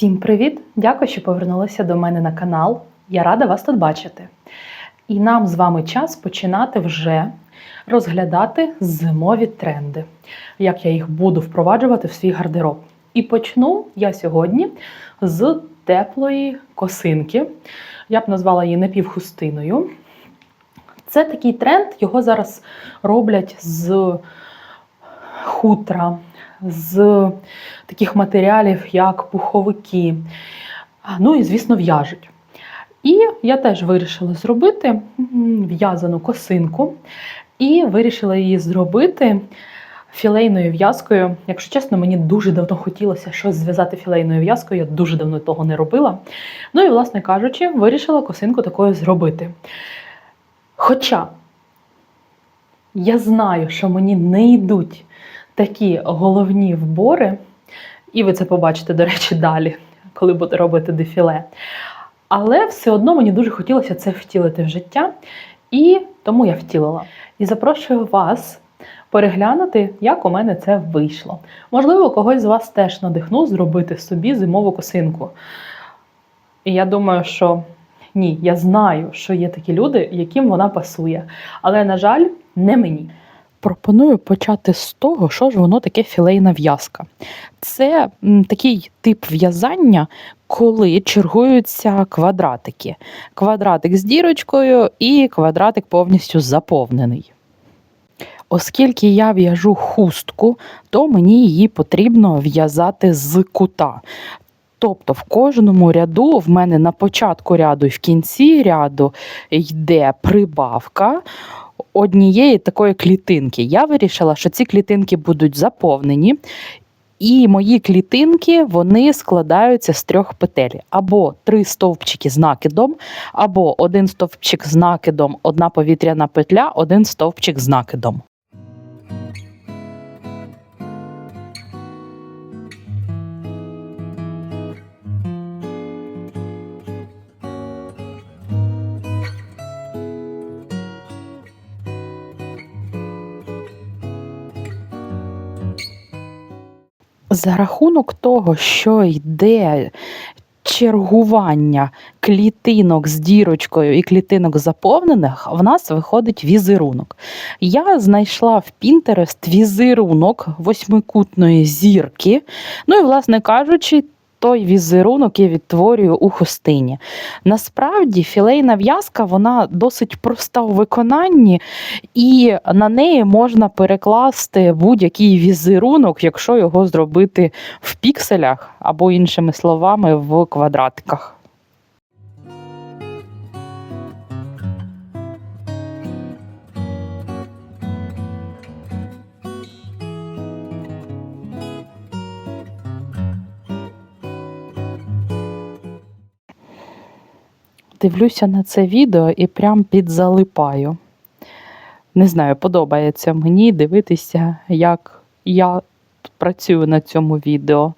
Всім привіт! Дякую, що повернулися до мене на канал. Я рада вас тут бачити. І нам з вами час починати вже розглядати зимові тренди, як я їх буду впроваджувати в свій гардероб. І почну я сьогодні з теплої косинки. Я б назвала її напівхустиною. Це такий тренд, його зараз роблять з хутра, з таких матеріалів, як пуховики. Ну і, звісно, в'яжуть. І я теж вирішила зробити в'язану косинку, і вирішила її зробити філейною в'язкою. Якщо чесно, мені дуже давно хотілося щось зв'язати філейною в'язкою, я дуже давно того не робила. Ну і, власне кажучи, вирішила косинку такою зробити. Хоча я знаю, що мені не йдуть такі головні вбори, і ви це побачите, до речі, далі, коли буду робити дефіле. Але все одно мені дуже хотілося це втілити в життя, і тому я втілила. І запрошую вас переглянути, як у мене це вийшло. Можливо, когось з вас теж надихну зробити собі зимову косинку. І я думаю, що ні, я знаю, що є такі люди, яким вона пасує. Але, на жаль, не мені. Пропоную почати з того, що ж воно таке філейна в'язка. Це такий тип в'язання, коли чергуються квадратики. Квадратик з дірочкою і квадратик повністю заповнений. Оскільки я в'яжу хустку, то мені її потрібно в'язати з кута. Тобто в кожному ряду в мене на початку ряду і в кінці ряду йде прибавка однієї такої клітинки. Я вирішила, що ці клітинки будуть заповнені. І мої клітинки вони складаються з трьох петель: або три стовпчики з накидом, або один стовпчик з накидом, одна повітряна петля, один стовпчик з накидом. За рахунок того, що йде чергування клітинок з дірочкою і клітинок заповнених, в нас виходить візерунок. Я знайшла в Пінтерест візерунок восьмикутної зірки. Ну і, власне кажучи, той візерунок я відтворюю у хустині. Насправді філейна в'язка вона досить проста у виконанні, і на неї можна перекласти будь-який візерунок, якщо його зробити в пікселях або, іншими словами, в квадратиках. Дивлюся на це відео і прям підзалипаю. Не знаю, подобається мені дивитися, як я працюю на цьому відео.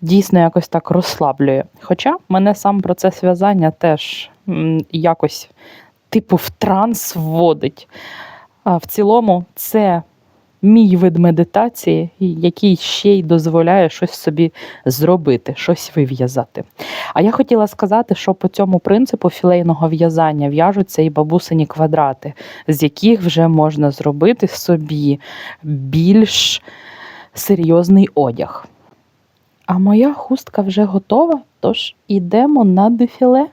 Дійсно, якось так розслаблює. Хоча мене сам процес в'язання теж якось типу в транс вводить. А в цілому, це мій вид медитації, який ще й дозволяє щось собі зробити, щось вив'язати. А я хотіла сказати, що по цьому принципу філейного в'язання в'яжуться і бабусині квадрати, з яких вже можна зробити собі більш серйозний одяг. А моя хустка вже готова, тож ідемо на дефіле.